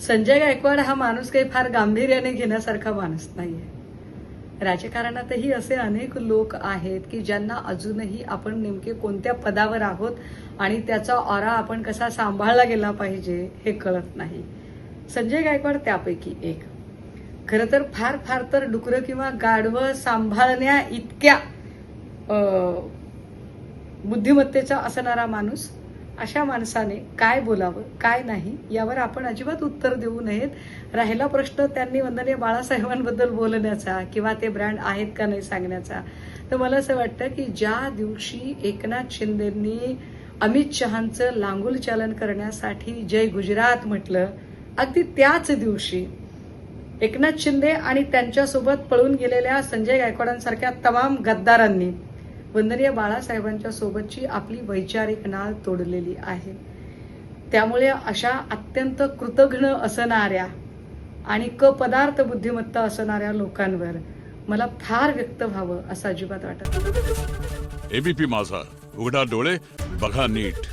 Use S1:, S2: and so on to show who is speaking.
S1: संजय गायकवाड हा माणूस काही फार गांभीर्याने घेण्यासारखा माणूस नाहीये. राजकारणातही असे अनेक लोक आहेत की ज्यांना अजूनही आपण नेमके कोणत्या पदावर आहोत आणि त्याचा ऑरा आपण कसा सांभाळला गेला पाहिजे हे कळत नाही. संजय गायकवाड त्यापैकी एक. खरं तर फार फार तर डुकरं किंवा गाढवं सांभाळण्या इतक्या बुद्धिमत्तेचा असणारा माणूस अशा माणसाने काय बोलावं काय नाही यावर आपण अजिबात उत्तर देऊ नयेत. राहिला प्रश्न त्यांनी वंदनीय बाळासाहेबांबद्दल बोलण्याचा किंवा ते ब्रँड आहेत का नाही सांगण्याचा. तर मला असं वाटतं की ज्या दिवशी एकनाथ शिंदेंनी अमित शहांचं लांगुल चालन करण्यासाठी जय गुजरात म्हटलं अगदी त्याच दिवशी एकनाथ शिंदे आणि त्यांच्यासोबत पळून गेलेल्या संजय गायकवाडांसारख्या तमाम गद्दारांनी वंदनीय बाळासाहेबांच्या सोबतची आपली वैचारिक नाळ तोडलेली आहे. त्यामुळे अशा अत्यंत कृतघ्न असणाऱ्या आणि क पदार्थ बुद्धिमत्ता असणाऱ्या लोकांवर मला फार व्यक्त व्हावं असं अजिबात वाटत
S2: एबीपी माझा. उघडा डोळे बघा नीट.